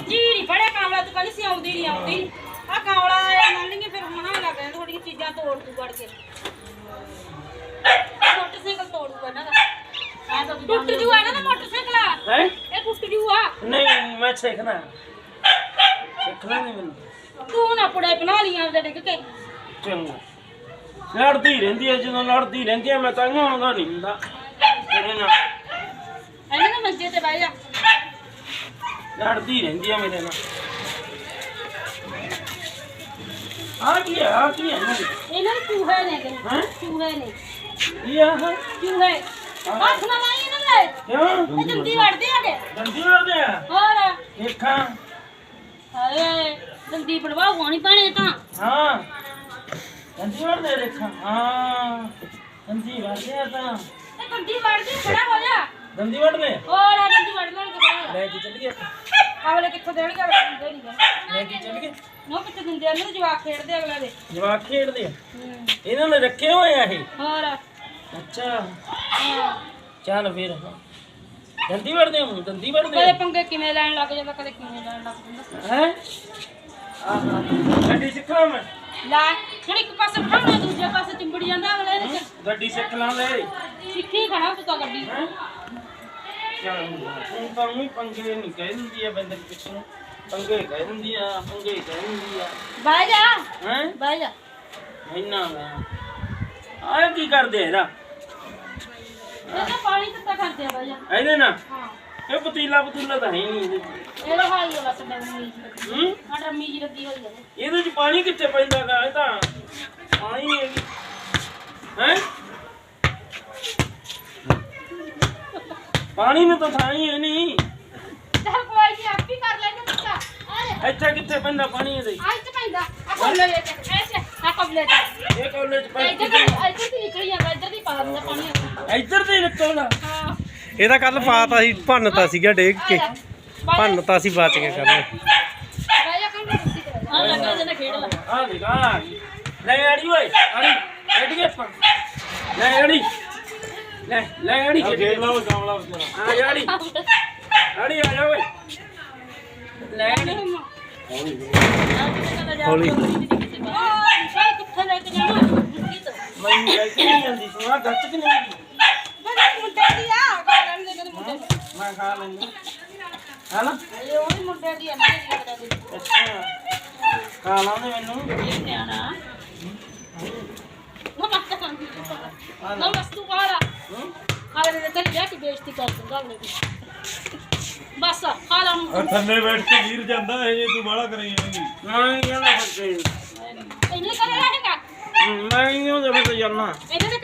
ਜੀ ਨਹੀਂ ਫੜਿਆ ਕਾਮਲਾ ਤੂੰ ਕਹਿੰਦੀ ਸੀ ਆਉਂਦੀ ਨਹੀਂ ਆਉਂਦੀ ਆ ਕਾਮਲਾ ਆਇਆ ਮੰਨ ਲਈਏ ਫਿਰ ਮਨਾ ਲੱਗ ਜਾਂਦਾ ਥੋੜੀਆਂ ਚੀਜ਼ਾਂ ਤੋੜ ਤੂੰ ਵੜ ਕੇ। ਮੋਟਰਸਾਈਕਲ ਤੋੜੂਗਾ ਇਹਨਾਂ ਦਾ। ਟੁੱਟ ਜੂਗਾ ਇਹਨਾਂ ਦਾ ਮੋਟਰਸਾਈਕਲ ਹੈ? ਇਹ ਟੁੱਟ ਜੂਗਾ ਨਹੀਂ ਮੈਂ ਸਿੱਖਣਾ। ਸਿੱਖਣਾ ਨਹੀਂ ਮੈਨੂੰ। ਤੂੰ ਨਾ ਪੁੜੇ ਬਣਾ ਲੀਆਂ ਉਹਦੇ ਡਿੱਗ ਕੇ। ਚੰਗਾ। ਲੜਦੀ ਰਹਿੰਦੀ ਹੈ ਜਦੋਂ ਲੜਦੀ ਰਹਿੰਦੀ ਹੈ ਮੈਂ ਤਾਂ ਆਉਂਦਾ ਨਹੀਂ ਹੁੰਦਾ ਤੇਰੇ ਨਾਲ ਇਹਨਾਂ ਦੇ ਮੰਜੇ ਤੇ ਬਹਿ ਜਾ ਲੜਦੀ ਰਹਿੰਦੀ ਹੈ ਮੇਰੇ ਨਾਲ। ਆ ਕੀ ਆ ਕੀ ਹੈ ਇਹਨਾਂ ਦੇ ਚੂਹੇ ਨੇ ਕਿ ਹੈਂ? ਚੂਹੇ ਨੇ। ਇਹ ਆ ਚੂਹੇ। ਹੱਥ ਨਾ ਲਾਈ ਇਹਨਾਂ ਦੇ। ਕਿਉਂ? ਇਹ ਜਲਦੀ ਵੜਦੇ ਆਗੇ ਦੰਦੀ ਵਰਦੇ ਆ? ਹੋਰ। ਦੇਖਾਂ। ਹਾਏ ਜਲਦੀ ਪੜਵਾਉ ਨਹੀਂ ਪਾਣੇ ਤਾਂ। ਹਾਂ। ਦੰਦੀ ਵਰਦੇ ਦੇਖਾਂ। ਹਾਂ। ਦੰਦੀ ਵਰਦੇ ਆ ਤਾਂ। ਇਹ ਜਲਦੀ ਵੜਦੇ ਖੜਾ ਹੋ ਜਾ। ਦੰਦੀ ਵਰਦੇ ਹੋਰ ਆ ਜਲਦੀ ਵੜ ਲੈਣਗੇ ਲੈ ਕੇ ਚੱਲ ਗਿਆ ਅਗਲੇ ਕਿੱਥੋਂ ਦੇਣਗੇ? ਅਗਲੇ ਦਿੰਦੇ ਨਹੀਂ ਲੈ ਕੇ ਚੱਲ ਗਿਆ ਨੋ ਕਿੱਥੇ ਦਿੰਦੇ ਆ? ਇਹਨਾਂ ਜਵਾਕ ਖੇਡਦੇ ਅਗਲੇ ਦੇ। ਜਵਾਕ ਖੇਡਦੇ ਆ। ਇਹਨਾਂ ਨੇ ਰੱਖੇ ਹੋਏ ਆ ਇਹ। ਹੋਰ? ਅੱਛਾ। ਚੱਲ ਫਿਰ। ਦੰਦੀ ਵੜਦੇ ਹੋ ਦੰਦੀ ਵੜਦੇ ਕਦੇ ਪੰਗੇ ਕਿਵੇਂ ਲੈਣ ਲੱਗ ਜਾਂਦਾ? ਕਦੇ ਕਿਵੇਂ ਲੈਣ ਲੱਗ ਜਾਂਦਾ? ਹੈ? ਆਹ ਗੱਡੀ ਸਿੱਖਣਾ ਮੈਂ। ਲੈ ਹੁਣ ਇੱਕ ਪਾਸੇ ਫੜਾਉਣਾ ਦੂਜੇ ਪਾਸੇ ਚਿੰਬੜ ਜਾਂਦਾ ਅਗਲੇ। ਗੱਡੀ ਸਿੱਖ ਲਾਂਗੇ ਸਿੱਖੀ ਖੜਾ ਤੂੰ ਤਾਂ ਗੱਡੀ। ਹੈਂ? ਚੱਲ ਹੁਣ ਤਾਂ ਵੀ ਪੰਗੇ ਨਹੀਂ ਕਹਿ ਦਿੰਦੀ ਆ ਬੰਦੇ ਪਿੱਛੇ। ਪੰਗੇ ਕਹਿ ਦਿੰਦੀ ਆ ਪੰਗੇ ਕਹਿ ਦਿੰਦੀ ਆ। ਬਹਿ ਜਾ। ਹੈ? ਬਹਿ ਜਾ। ਇੰਨਾ ਮੈਂ। ਆਹ ਕੀ ਕਰਦੇ ਆ ਇਹਦਾ? ਇਹ ਤਾਂ ਪਾਣੀ ਦਿੱਤਾ ਕਰਦੇ ਆ ਬਹਿ ਜਾ। ਇਹਦੇ ਨਾ ਹਾਂ। ਇਹ ਪਤੀਲਾ ਪਤੂਲਾ ਤਾਂ ਹੈ ਹੀ ਨਹੀਂ ਇਹਦੇ ਚ। ਇਹ ਲਹਾਈ ਆ ਬਸ ਡਰਮੀ ਹੂੰ? ਆ ਡਰਮੀ ਜੀ ਰੱਦੀ ਹੋਈ ਆ। ਇਹਦੇ ਚ ਪਾਣੀ ਕਿੱਥੇ ਪੈਂਦਾ ਗਾ ਇਹ ਤਾਂ ਪਾਣੀ ਨਹੀਂ। ਹੈਗੀ ਹੈ ਪਾਣੀ ਨੂੰ ਤਾਂ ਥਾਂ ਹੀ ਨਹੀਂ। ਚੱਲ ਕੋਈ ਨਹੀਂ ਆਪ ਹੀ ਕਰ ਲੈਂਗੇ ਬੱਚਾ ਅਰੇ ਇੱਥੇ ਕਿੱਥੇ ਪੈਂਦਾ ਪਾਣੀ ਇਹਦੇ? ਆਈ ਚ ਪੈਂਦਾ। ਆ ਕਬਲੇ ਲੈ ਕੇ ਐਸੇ ਆ ਕਬਲੇ ਤੇ। ਇਹ ਕਾਲਜ ਇੱਧਰ ਪੈਂਦੀ ਦੀ ਇੱਧਰ ਦੀ ਨਿਕਲ ਜਾਂਦਾ ਇੱਧਰ ਦੀ ਪਾ ਦਿੰਦਾ ਪਾਣੀ। ਇੱਧਰ ਤੇ ਨਿਕਲਦਾ। ਹਾਂ। ਇਹ ਤਾਂ ਕੱਲ ਪਾਤਾ ਸੀ ਭੰਨਤਾ ਸੀਗਾ ਡੇਗ ਕੇ। ਭੰਨਤਾ ਸੀ ਬਚ ਕੇ ਕੱਲ ਆ ਲੱਗਾ ਜਨਾ ਖੇਡ ਲੈ ਆ ਦੇਖ ਆ। ਲੈ ਆੜੀ ਓਏ ਲੈ ਆੜੀ। ਲੈ ਲੈ ਆੜੀ। ਖੇਡ ਲਾ ਕਾਮਲਾ ਆ ਆੜੀ। ਆੜੀ ਆ ਜਾ ਓਏ। ਲੈ ਆੜੀ। ਹੌਲੀ। ਕਿੱਥੇ ਲੈ ਕੇ ਜਾਣਾ ਮੈਂ ਕਹਿ ਨਹੀਂ ਜਾਂਦੀ ਸੁਣਾ ਗੱਚ ਕਿ ਨਹੀਂ ਬਸ ਮੁੰਡੇ ਦੀ ਆ ਖਾ ਲੈਣ ਦੇ ਕਹਿੰਦੇ ਮੁੰਡੇ ਦੀ ਮੈਂ ਖਾ ਲੈਂਦਾ। ਹਾਲਾ ਇਹ ਉਹ ਮੁੰਡੇ ਦੀ ਆ ਨਹੀਂ ਲੱਗਦਾ ਦੀ ਅੱਛਾ। ਖਾ ਲਾਉਂਦੇ ਮੈਨੂੰ। ਇਹ ਨਿਆਣਾ। ਨਾ ਖਾਂਦੀ ਨਾ ਬਸ ਬੇਇੱਜ਼ਤੀ ਕਰ ਦੂੰਗਾ ਅਗਲੇ ਦੀ ਬਸ ਖਾ ਲਾ ਹੁਣ। ਥੱਲੇ ਬੈਠ ਕੇ ਵੀਰ ਜਾਂਦਾ ਇਹ ਜੇ ਤੂੰ ਬਾਹਲਾ ਕਰੀ ਜਾਵੇਂਗੀ ਮੈਂ ਕਹਿੰਦਾ ਫਿਰ ਇਹਨੇ ਕਰੇ ਰਹੇਗਾ ਮੈਂ ਨਹੀਂ ਉਹਦੇ ਵਿੱਚ ਜਾਣਾ। ਇਹਨੇ ਤੇ